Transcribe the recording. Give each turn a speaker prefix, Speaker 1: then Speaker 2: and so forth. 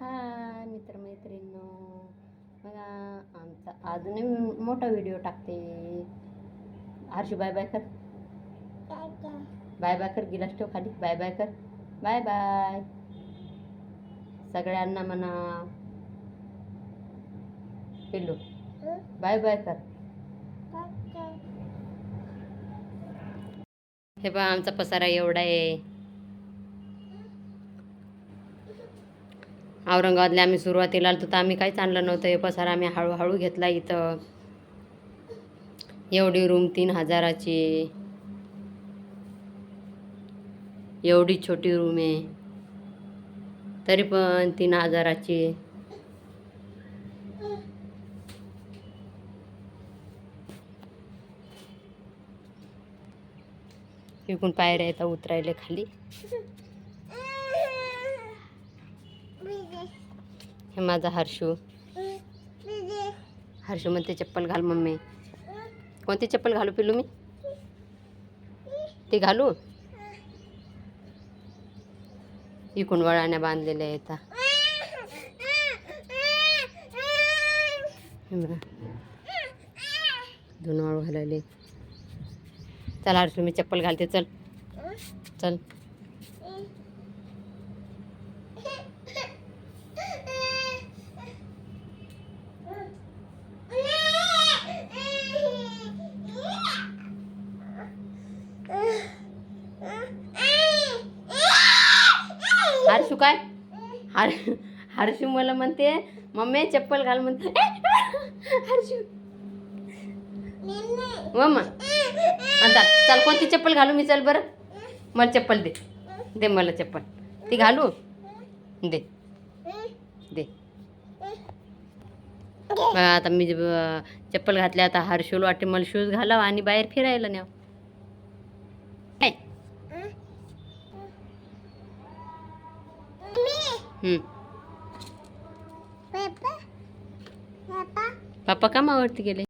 Speaker 1: हाय मित्रमैत्रिणींनो. बघा आमचा अजूनही मोठा व्हिडिओ टाकते. हर्षू बाय बाय कर. बाय बाय कर गिलास ठेव खाली. बाय बाय कर. बाय बाय सगळ्यांना म्हणा. पिल्लू बाय बाय कर. हे बघा आमचा पसारा एवढा आहे. औरंगाबादला आम्ही सुरुवातीला आलो तर आम्ही काहीच आणलं नव्हतं. हे पसार आम्ही हळूहळू घेतला इथं. एवढी रूम तीन हजाराची. एवढी छोटी रूम आहे. तरी पण तीन हजाराची. इकडून पायऱ्या येतात उतरायला खाली. हे माझा हर्षू. हर्षू म्हणते चप्पल घाल मम्मी. कोणती चप्पल घालू पिलू मी? ती घालू. इकून वळाण्या बांधलेल्या आहेत धुनवाळू बघा. दोन वाळू घालायले. चल हर्षू मी चप्पल घालते. चल. चल. हर्षू काय? हर हर्षू मला म्हणते मम्मी चप्पल घाल म्हणते. हर्षू. हो मम्मा आता चल कोणती चप्पल घालू मी? चल बरं. मला चप्पल दे. दे मला चप्पल. ती घालू? दे. दे. आता मी चप्पल घातल्या आता हर्षूला वाटते मला शूज घालावा आणि बाहेर फिरायला न्यावं काय पप्पा कामावरती गेले?